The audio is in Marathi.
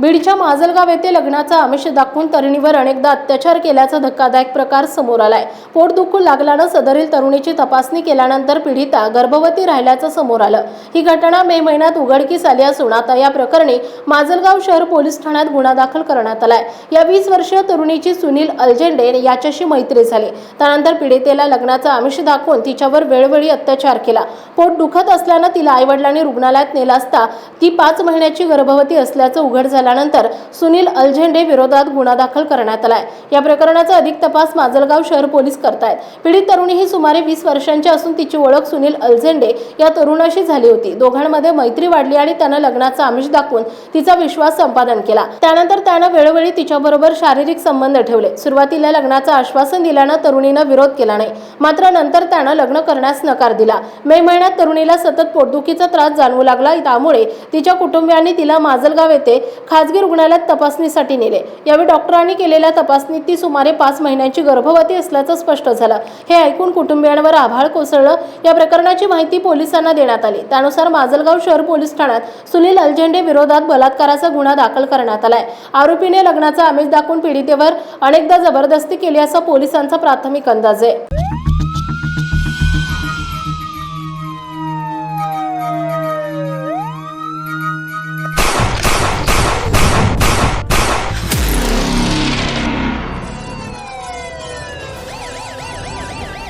बीडच्या माजलगाव येथे लग्नाचा आमिष दाखवून तरुणीवर अनेकदा अत्याचार केल्याचा धक्कादायक प्रकार समोर आलाय. पोट दुखू लागल्यानं सदरील तरुणीची तपासणी केल्यानंतर पीडिता गर्भवती राहिल्याचं समोर आलं. ही घटना मे महिन्यात उघडकीस आली असून आता या प्रकरणी माजलगाव शहर पोलीस ठाण्यात गुन्हा दाखल करण्यात आलाय. या वीस वर्षीय तरुणीची सुनील अलजेंडे याच्याशी मैत्री झाली. त्यानंतर पीडितेला लग्नाचा आमिष दाखवून तिच्यावर वेळोवेळी अत्याचार केला. पोट दुखत असल्यानं तिला आईवडिलांनी रुग्णालयात नेलं असता ती पाच महिन्याची गर्भवती असल्याचं उघड झालं झाल्यानंतर सुनील अलझेंडे विरोधात गुन्हा दाखल करण्यात आलाय. या प्रकरणाचा अधिक तपास माजलगाव शहर पोलीस करतायत. पीडित तरुणी ही सुमारे वीस वर्षांची असून तिची ओळख सुनील अलझेंडे या तरुणाशी झाली होती. दोघांमध्ये मैत्री वाढली आणि त्यानं लग्नाचा आमिष दाखवून तिचा विश्वास संपादन केला. त्यानंतर त्यानं वेळोवेळी तिच्याबरोबर शारीरिक संबंध ठेवले. सुरुवातीला लग्नाचं आश्वासन दिल्यानं तरुणीनं विरोध केला नाही. मात्र नंतर त्यानं लग्न करण्यास नकार दिला. मे महिन्यात तरुणीला सतत पोटदुखीचा त्रास जाणवू लागला. त्यामुळे तिच्या कुटुंबियांनी तिला माजलगाव येथे खाजगी रुग्णालयात तपासणीसाठी नेले. यावेळी डॉक्टरांनी केलेल्या तपासणीत ती सुमारे पाच महिन्यांची गर्भवती असल्याचं स्पष्ट झालं. हे ऐकून कुटुंबियांवर आभाळ कोसळलं. या प्रकरणाची माहिती पोलिसांना देण्यात आली. त्यानुसार माजलगाव शहर पोलीस ठाण्यात सुनील अलझेंडे विरोधात बलात्काराचा गुन्हा दाखल करण्यात आलाय. आरोपीने लग्नाचा आमिष दाखवून पीडितेवर अनेकदा जबरदस्ती केली असा पोलिसांचा प्राथमिक अंदाज आहे.